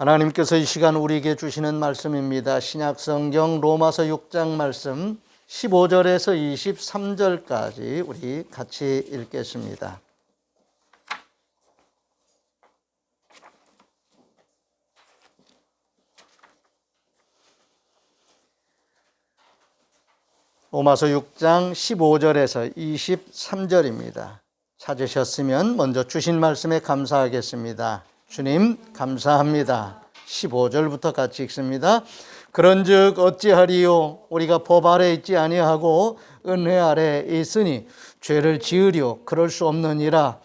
하나님께서 이 시간 우리에게 주시는 말씀입니다. 신약 성경 로마서 6장 말씀 15절에서 23절까지 우리 같이 읽겠습니다. 로마서 6장 15절에서 23절입니다. 찾으셨으면 먼저 주신 말씀에 감사하겠습니다. 주님, 감사합니다. 15절부터 같이 읽습니다. 그런즉 어찌하리요? 우리가 법 아래 있지 아니하고 은혜 아래 있으니 죄를 지으려 그럴 수 없느니라.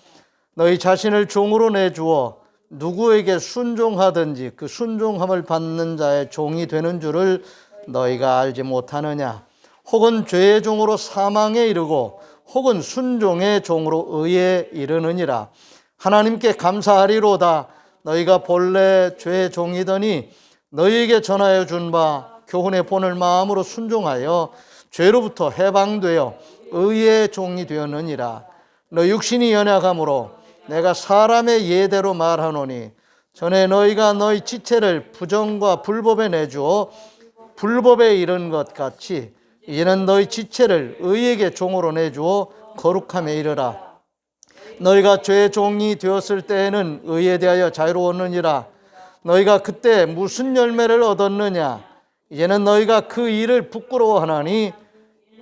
너희 자신을 종으로 내주어 누구에게 순종하든지 그 순종함을 받는 자의 종이 되는 줄을 너희가 알지 못하느냐? 혹은 죄의 종으로 사망에 이르고 혹은 순종의 종으로 의에 이르느니라. 하나님께 감사하리로다 너희가 본래 죄의 종이더니 너희에게 전하여 준 바 교훈의 본을 마음으로 순종하여 죄로부터 해방되어 의의 종이 되었느니라. 너 육신이 연약함으로 내가 사람의 예대로 말하노니 전에 너희가 너희 지체를 부정과 불법에 내주어 불법에 이른 것 같이 이는 너희 지체를 의에게 종으로 내주어 거룩함에 이르라 너희가 죄의 종이 되었을 때에는 의에 대하여 자유로웠느니라. 너희가 그때 무슨 열매를 얻었느냐? 이제는 너희가 그 일을 부끄러워하나니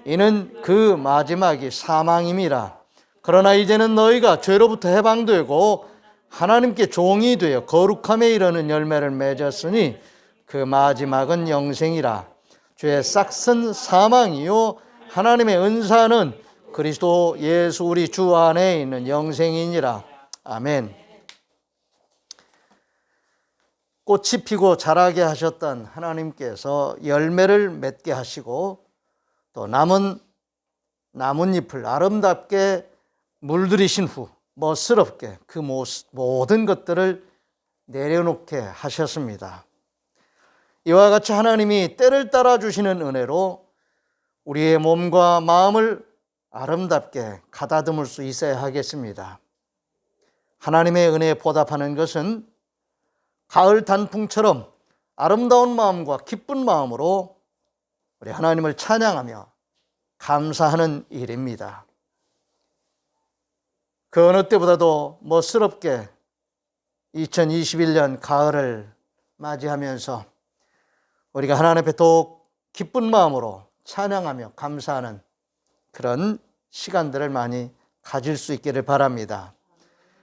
이는 그 마지막이 사망임이라. 그러나 이제는 너희가 죄로부터 해방되고 하나님께 종이 되어 거룩함에 이르는 열매를 맺었으니 그 마지막은 영생이라. 죄의 싹은 사망이요 하나님의 은사는 그리스도 예수 우리 주 안에 있는 영생이니라 아멘. 꽃이 피고 자라게 하셨던 하나님께서 열매를 맺게 하시고 또 남은 나뭇잎을 아름답게 물들이신 후 멋스럽게 그 모든 것들을 내려놓게 하셨습니다. 이와 같이 하나님이 때를 따라 주시는 은혜로 우리의 몸과 마음을 아름답게 가다듬을 수 있어야 하겠습니다. 하나님의 은혜에 보답하는 것은 가을 단풍처럼 아름다운 마음과 기쁜 마음으로 우리 하나님을 찬양하며 감사하는 일입니다. 그 어느 때보다도 멋스럽게 2021년 가을을 맞이하면서 우리가 하나님 앞에 더욱 기쁜 마음으로 찬양하며 감사하는 그런 시간들을 많이 가질 수 있기를 바랍니다.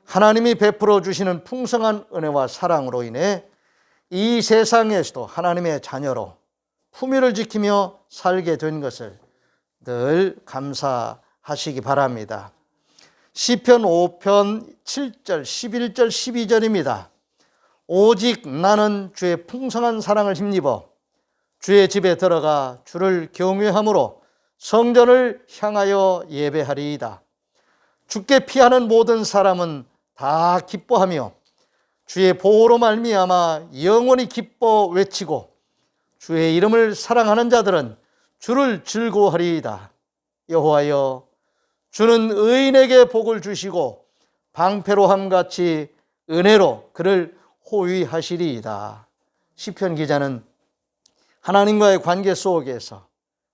하나님이 베풀어 주시는 풍성한 은혜와 사랑으로 인해 이 세상에서도 하나님의 자녀로 품위를 지키며 살게 된 것을 늘 감사하시기 바랍니다. 시편 5편 7절, 11절, 12절입니다. 오직 나는 주의 풍성한 사랑을 힘입어 주의 집에 들어가 주를 경외함으로 성전을 향하여 예배하리이다. 주께 피하는 모든 사람은 다 기뻐하며 주의 보호로 말미암아 영원히 기뻐 외치고 주의 이름을 사랑하는 자들은 주를 즐거워하리이다. 여호와여 주는 의인에게 복을 주시고 방패로함 같이 은혜로 그를 호위하시리이다. 시편 기자는 하나님과의 관계 속에서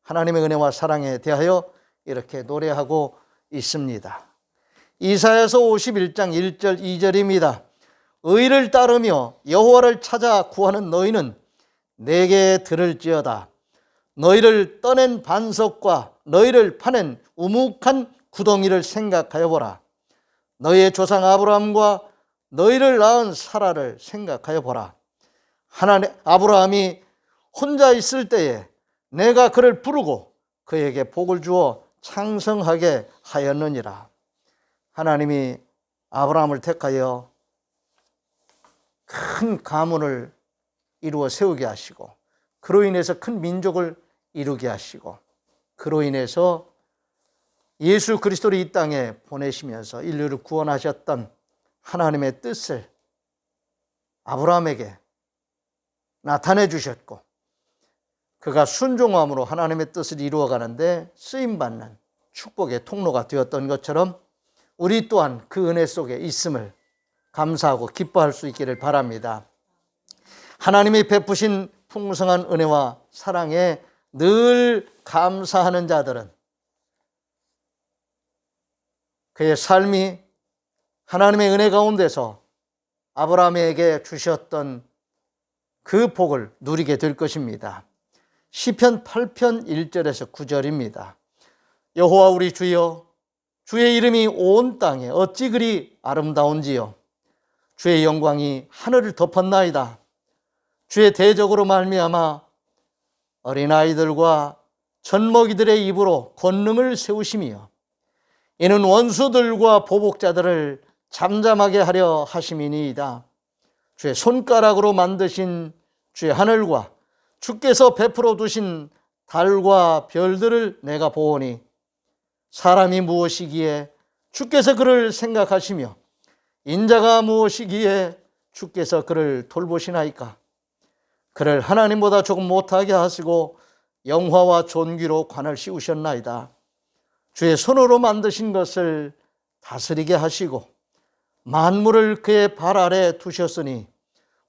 하나님의 은혜와 사랑에 대하여 이렇게 노래하고 있습니다. 이사야서 51장 1절 2절입니다. 의를 따르며 여호와를 찾아 구하는 너희는 내게 들을지어다. 너희를 떠낸 반석과 너희를 파낸 우묵한 구덩이를 생각하여 보라. 너희의 조상 아브라함과 너희를 낳은 사라를 생각하여 보라. 하나님 아브라함이 혼자 있을 때에 내가 그를 부르고 그에게 복을 주어 창성하게 하였느니라. 하나님이 아브라함을 택하여 큰 가문을 이루어 세우게 하시고 그로 인해서 큰 민족을 이루게 하시고 그로 인해서 예수 그리스도를 이 땅에 보내시면서 인류를 구원하셨던 하나님의 뜻을 아브라함에게 나타내 주셨고 그가 순종함으로 하나님의 뜻을 이루어 가는데 쓰임 받는 축복의 통로가 되었던 것처럼 우리 또한 그 은혜 속에 있음을 감사하고 기뻐할 수 있기를 바랍니다. 하나님이 베푸신 풍성한 은혜와 사랑에 늘 감사하는 자들은 그의 삶이 하나님의 은혜 가운데서 아브라함에게 주셨던 그 복을 누리게 될 것입니다. 시편 8편 1절에서 9절입니다. 여호와 우리 주여 주의 이름이 온 땅에 어찌 그리 아름다운지요 주의 영광이 하늘을 덮었나이다. 주의 대적으로 말미암아 어린아이들과 젖먹이들의 입으로 권능을 세우시며 이는 원수들과 보복자들을 잠잠하게 하려 하심이니이다. 주의 손가락으로 만드신 주의 하늘과 주께서 베풀어 두신 달과 별들을 내가 보오니 사람이 무엇이기에 주께서 그를 생각하시며 인자가 무엇이기에 주께서 그를 돌보시나이까? 그를 하나님보다 조금 못하게 하시고 영화와 존귀로 관을 씌우셨나이다. 주의 손으로 만드신 것을 다스리게 하시고 만물을 그의 발 아래 두셨으니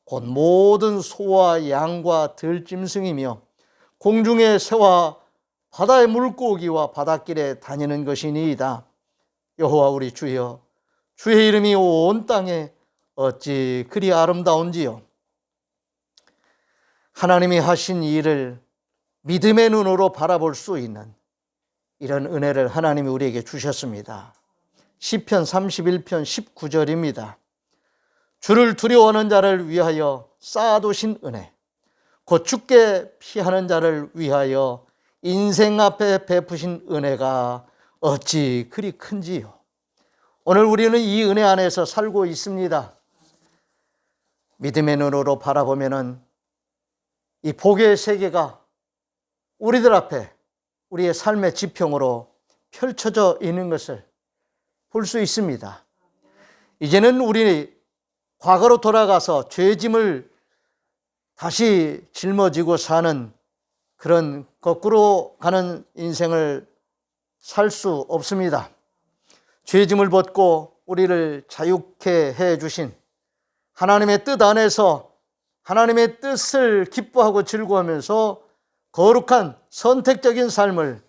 곧 모든 소와 양과 들짐승이며 공중의 새와 바다의 물고기와 바닷길에 다니는 것이니이다. 여호와 우리 주여 주의 이름이 온 땅에 어찌 그리 아름다운지요. 하나님이 하신 일을 믿음의 눈으로 바라볼 수 있는 이런 은혜를 하나님이 우리에게 주셨습니다. 시편 31편 19절입니다. 주를 두려워하는 자를 위하여 쌓아두신 은혜, 곧 죽게 피하는 자를 위하여 인생 앞에 베푸신 은혜가 어찌 그리 큰지요. 오늘 우리는 이 은혜 안에서 살고 있습니다. 믿음의 눈으로 바라보면은 이 복의 세계가 우리들 앞에 우리의 삶의 지평으로 펼쳐져 있는 것을 볼 수 있습니다. 이제는 우리 과거로 돌아가서 죄짐을 다시 짊어지고 사는 그런 거꾸로 가는 인생을 살 수 없습니다. 죄짐을 벗고 우리를 자유케 해 주신 하나님의 뜻 안에서 하나님의 뜻을 기뻐하고 즐거워하면서 거룩한 선택적인 삶을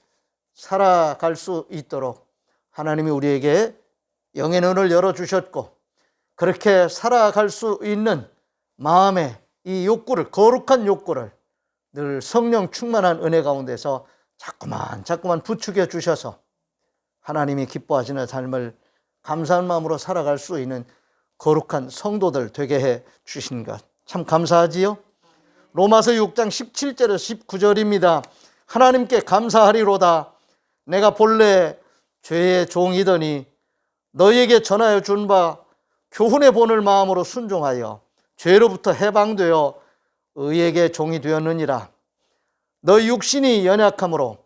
살아갈 수 있도록 하나님이 우리에게 영의 눈을 열어 주셨고 그렇게 살아갈 수 있는 마음의 이 욕구를 거룩한 욕구를 늘 성령 충만한 은혜 가운데서 자꾸만 자꾸만 부추겨 주셔서 하나님이 기뻐하시는 삶을 감사한 마음으로 살아갈 수 있는 거룩한 성도들 되게 해 주신 것 참 감사하지요. 로마서 6장 17절에서 19절입니다. 하나님께 감사하리로다. 내가 본래 죄의 종이더니 너희에게 전하여 준 바 교훈의 본을 마음으로 순종하여 죄로부터 해방되어 의에게 종이 되었느니라. 너희 육신이 연약함으로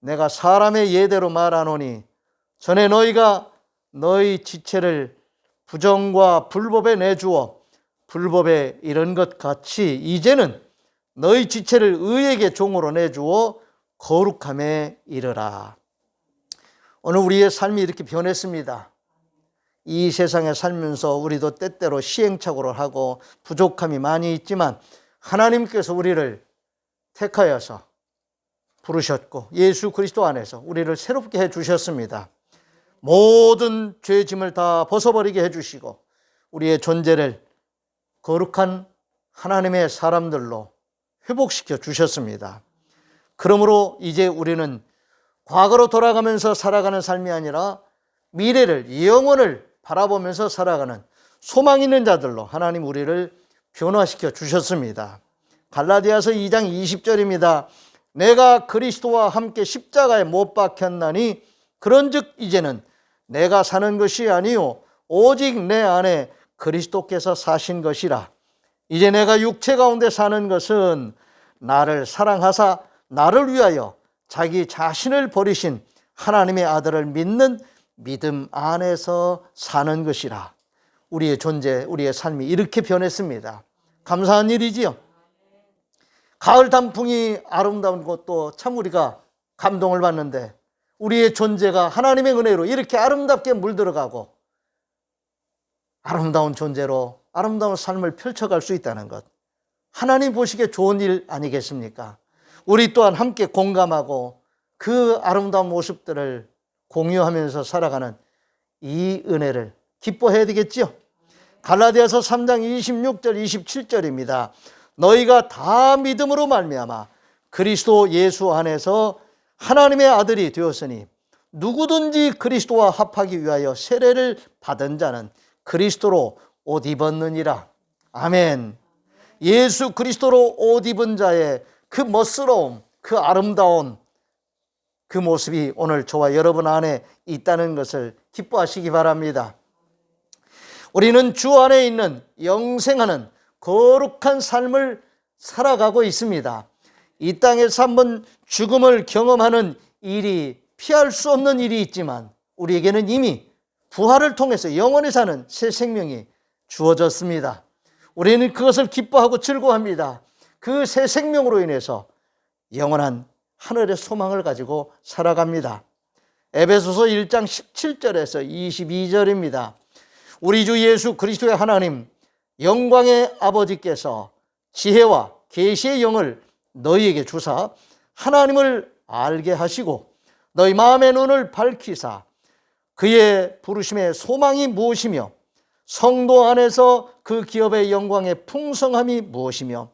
내가 사람의 예대로 말하노니 전에 너희가 너희 지체를 부정과 불법에 내주어 불법에 이런 것 같이 이제는 너희 지체를 의에게 종으로 내주어 거룩함에 이르라. 오늘 우리의 삶이 이렇게 변했습니다. 이 세상에 살면서 우리도 때때로 시행착오를 하고 부족함이 많이 있지만 하나님께서 우리를 택하여서 부르셨고 예수 그리스도 안에서 우리를 새롭게 해 주셨습니다. 모든 죄 짐을 다 벗어버리게 해 주시고 우리의 존재를 거룩한 하나님의 사람들로 회복시켜 주셨습니다. 그러므로 이제 우리는 과거로 돌아가면서 살아가는 삶이 아니라 미래를, 영원을 바라보면서 살아가는 소망 있는 자들로 하나님 우리를 변화시켜 주셨습니다. 갈라디아서 2장 20절입니다. 내가 그리스도와 함께 십자가에 못 박혔나니 그런즉 이제는 내가 사는 것이 아니요 오직 내 안에 그리스도께서 사신 것이라. 이제 내가 육체 가운데 사는 것은 나를 사랑하사 나를 위하여 자기 자신을 버리신 하나님의 아들을 믿는 믿음 안에서 사는 것이라. 우리의 존재, 우리의 삶이 이렇게 변했습니다. 감사한 일이지요. 가을 단풍이 아름다운 것도 참 우리가 감동을 받는데 우리의 존재가 하나님의 은혜로 이렇게 아름답게 물들어가고 아름다운 존재로 아름다운 삶을 펼쳐갈 수 있다는 것. 하나님 보시기에 좋은 일 아니겠습니까? 우리 또한 함께 공감하고 그 아름다운 모습들을 공유하면서 살아가는 이 은혜를 기뻐해야 되겠지요. 갈라디아서 3장 26절 27절입니다. 너희가 다 믿음으로 말미암아 그리스도 예수 안에서 하나님의 아들이 되었으니 누구든지 그리스도와 합하기 위하여 세례를 받은 자는 그리스도로 옷 입었느니라. 아멘. 예수 그리스도로 옷 입은 자의 그 멋스러움, 그 아름다운 그 모습이 오늘 저와 여러분 안에 있다는 것을 기뻐하시기 바랍니다. 우리는 주 안에 있는 영생하는 거룩한 삶을 살아가고 있습니다. 이 땅에서 한번 죽음을 경험하는 일이 피할 수 없는 일이 있지만 우리에게는 이미 부활을 통해서 영원히 사는 새 생명이 주어졌습니다. 우리는 그것을 기뻐하고 즐거워합니다. 그 새 생명으로 인해서 영원한 하늘의 소망을 가지고 살아갑니다. 에베소서 1장 17절에서 22절입니다. 우리 주 예수 그리스도의 하나님 영광의 아버지께서 지혜와 계시의 영을 너희에게 주사 하나님을 알게 하시고 너희 마음의 눈을 밝히사 그의 부르심의 소망이 무엇이며 성도 안에서 그 기업의 영광의 풍성함이 무엇이며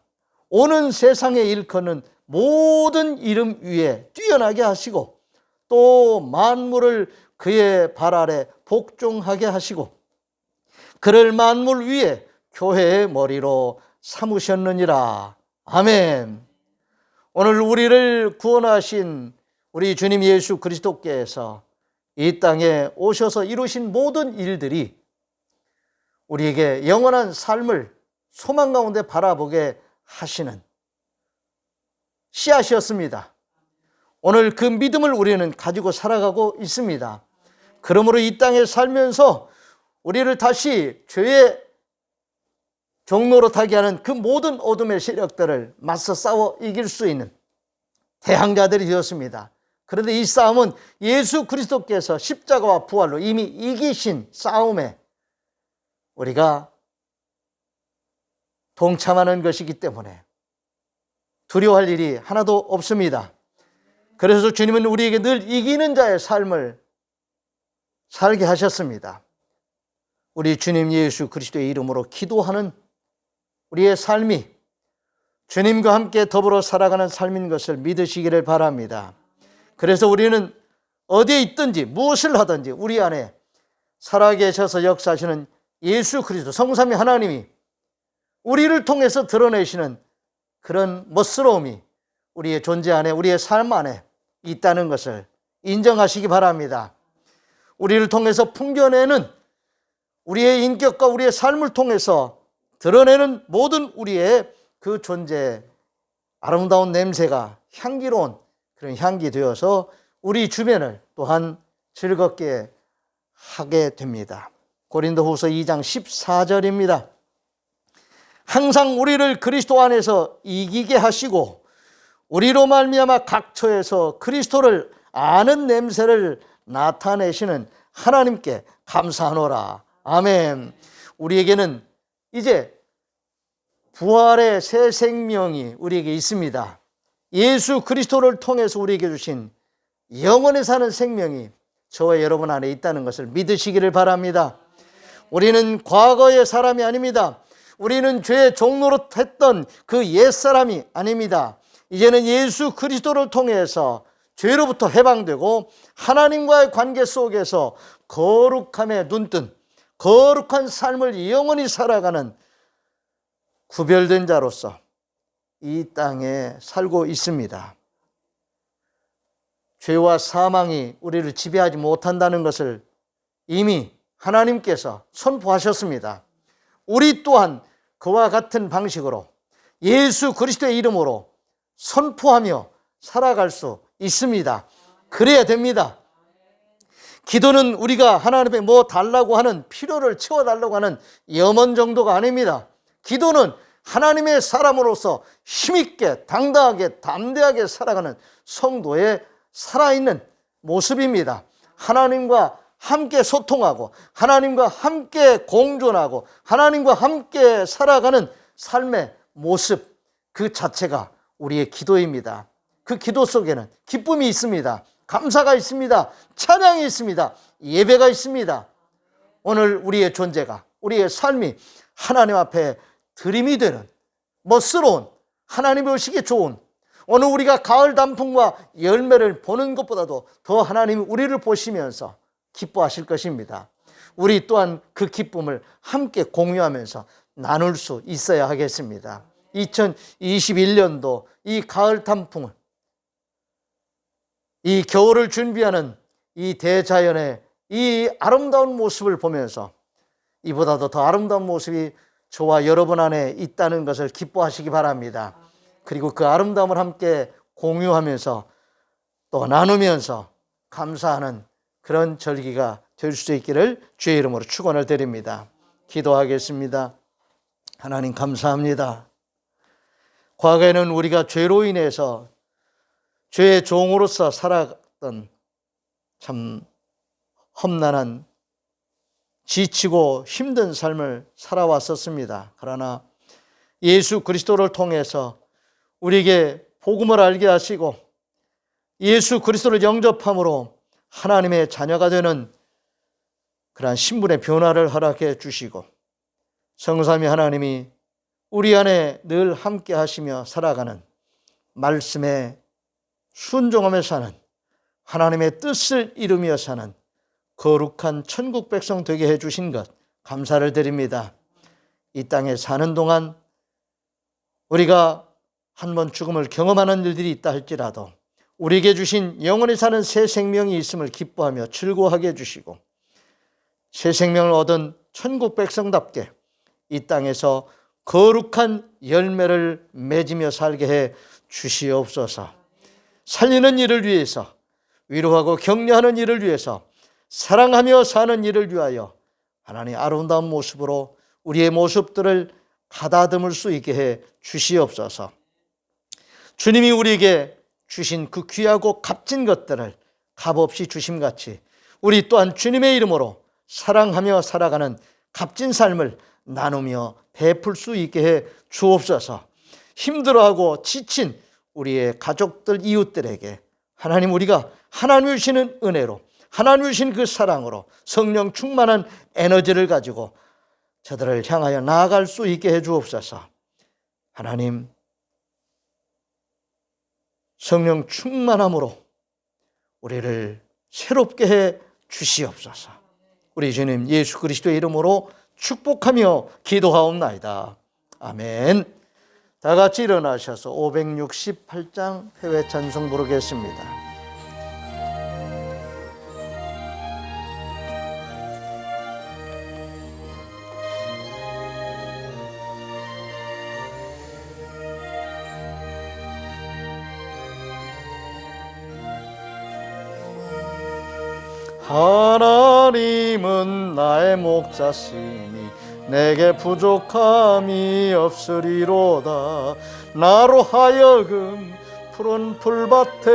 오는 세상에 일컫는 모든 이름 위에 뛰어나게 하시고 또 만물을 그의 발 아래 복종하게 하시고 그를 만물 위에 교회의 머리로 삼으셨느니라. 아멘. 오늘 우리를 구원하신 우리 주님 예수 그리스도께서 이 땅에 오셔서 이루신 모든 일들이 우리에게 영원한 삶을 소망 가운데 바라보게 하시는 씨앗이었습니다. 오늘 그 믿음을 우리는 가지고 살아가고 있습니다. 그러므로 이 땅에 살면서 우리를 다시 죄의 종로로 타게 하는 그 모든 어둠의 세력들을 맞서 싸워 이길 수 있는 대항자들이 되었습니다. 그런데 이 싸움은 예수 그리스도께서 십자가와 부활로 이미 이기신 싸움에 우리가 동참하는 것이기 때문에 두려워할 일이 하나도 없습니다. 그래서 주님은 우리에게 늘 이기는 자의 삶을 살게 하셨습니다. 우리 주님 예수 그리스도의 이름으로 기도하는 우리의 삶이 주님과 함께 더불어 살아가는 삶인 것을 믿으시기를 바랍니다. 그래서 우리는 어디에 있든지 무엇을 하든지 우리 안에 살아계셔서 역사하시는 예수 그리스도 성삼위 하나님이 우리를 통해서 드러내시는 그런 멋스러움이 우리의 존재 안에 우리의 삶 안에 있다는 것을 인정하시기 바랍니다. 우리를 통해서 풍겨내는 우리의 인격과 우리의 삶을 통해서 드러내는 모든 우리의 그 존재 아름다운 냄새가 향기로운 그런 향기 되어서 우리 주변을 또한 즐겁게 하게 됩니다. 고린도 후서 2장 14절입니다. 항상 우리를 그리스도 안에서 이기게 하시고 우리로 말미암아 각처에서 그리스도를 아는 냄새를 나타내시는 하나님께 감사하노라. 아멘. 우리에게는 이제 부활의 새 생명이 우리에게 있습니다. 예수 그리스도를 통해서 우리에게 주신 영원히 사는 생명이 저와 여러분 안에 있다는 것을 믿으시기를 바랍니다. 우리는 과거의 사람이 아닙니다. 우리는 죄의 종로로 했던 그 옛사람이 아닙니다. 이제는 예수 그리스도를 통해서 죄로부터 해방되고 하나님과의 관계 속에서 거룩함에 눈뜬 거룩한 삶을 영원히 살아가는 구별된 자로서 이 땅에 살고 있습니다. 죄와 사망이 우리를 지배하지 못한다는 것을 이미 하나님께서 선포하셨습니다. 우리 또한 그와 같은 방식으로 예수 그리스도의 이름으로 선포하며 살아갈 수 있습니다. 그래야 됩니다. 기도는 우리가 하나님께 뭐 달라고 하는 필요를 채워달라고 하는 염원 정도가 아닙니다. 기도는 하나님의 사람으로서 힘있게 당당하게 담대하게 살아가는 성도의 살아있는 모습입니다. 하나님과 함께 소통하고 하나님과 함께 공존하고 하나님과 함께 살아가는 삶의 모습 그 자체가 우리의 기도입니다. 그 기도 속에는 기쁨이 있습니다. 감사가 있습니다. 찬양이 있습니다. 예배가 있습니다. 오늘 우리의 존재가 우리의 삶이 하나님 앞에 드림이 되는 멋스러운 하나님 오시기 좋은 오늘 우리가 가을 단풍과 열매를 보는 것보다도 더 하나님이 우리를 보시면서 기뻐하실 것입니다. 우리 또한 그 기쁨을 함께 공유하면서 나눌 수 있어야 하겠습니다. 2021년도 이 가을 단풍을 이 겨울을 준비하는 이 대자연의 이 아름다운 모습을 보면서 이보다도 더 아름다운 모습이 저와 여러분 안에 있다는 것을 기뻐하시기 바랍니다. 그리고 그 아름다움을 함께 공유하면서 또 나누면서 감사하는 그런 절기가 될 수 있기를 주의 이름으로 축원을 드립니다. 기도하겠습니다. 하나님 감사합니다. 과거에는 우리가 죄로 인해서 죄의 종으로서 살았던 참 험난한 지치고 힘든 삶을 살아왔었습니다. 그러나 예수 그리스도를 통해서 우리에게 복음을 알게 하시고 예수 그리스도를 영접함으로 하나님의 자녀가 되는 그러한 신분의 변화를 허락해 주시고 성삼위 하나님이 우리 안에 늘 함께 하시며 살아가는 말씀에 순종하며 사는 하나님의 뜻을 이루며 사는 거룩한 천국 백성 되게 해 주신 것 감사를 드립니다. 이 땅에 사는 동안 우리가 한 번 죽음을 경험하는 일들이 있다 할지라도 우리에게 주신 영원히 사는 새 생명이 있음을 기뻐하며 즐거워하게 해주시고 새 생명을 얻은 천국 백성답게 이 땅에서 거룩한 열매를 맺으며 살게 해 주시옵소서. 살리는 일을 위해서 위로하고 격려하는 일을 위해서 사랑하며 사는 일을 위하여 하나님 아름다운 모습으로 우리의 모습들을 가다듬을 수 있게 해 주시옵소서. 주님이 우리에게 주신 그 귀하고 값진 것들을 값없이 주심같이 우리 또한 주님의 이름으로 사랑하며 살아가는 값진 삶을 나누며 베풀 수 있게 해 주옵소서. 힘들어하고 지친 우리의 가족들, 이웃들에게 하나님 우리가 하나님 주시는 은혜로 하나님 주신 그 사랑으로 성령 충만한 에너지를 가지고 저들을 향하여 나아갈 수 있게 해 주옵소서. 하나님 성령 충만함으로 우리를 새롭게 해 주시옵소서. 우리 주님 예수 그리스도의 이름으로 축복하며 기도하옵나이다. 아멘. 다 같이 일어나셔서 568장 회외 찬송 부르겠습니다. 하나님은 나의 목자시니 내게 부족함이 없으리로다. 나로 하여금 푸른 풀밭에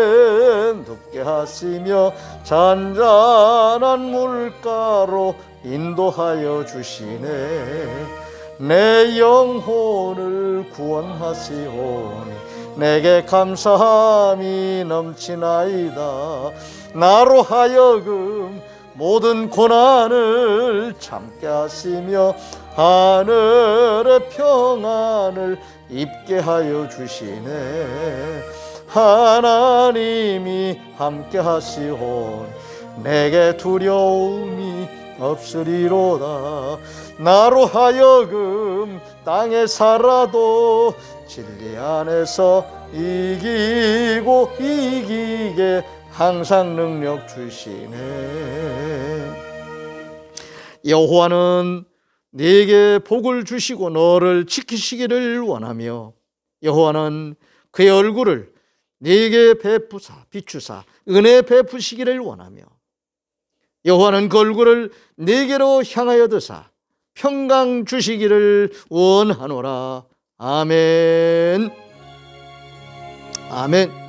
눕게 하시며 잔잔한 물가로 인도하여 주시네. 내 영혼을 구원하시오니 내게 감사함이 넘치나이다 나로 하여금 모든 고난을 참게 하시며 하늘의 평안을 입게 하여 주시네. 하나님이 함께 하시온 내게 두려움이 없으리로다. 나로 하여금 땅에 살아도 진리 안에서 이기고 이기게 항상 능력 주시네. 여호와는 네게 복을 주시고 너를 지키시기를 원하며 여호와는 그의 얼굴을 네게 베푸사 비추사 은혜 베푸시기를 원하며 여호와는 그 얼굴을 네게로 향하여 드사 평강 주시기를 원하노라. 아멘. 아멘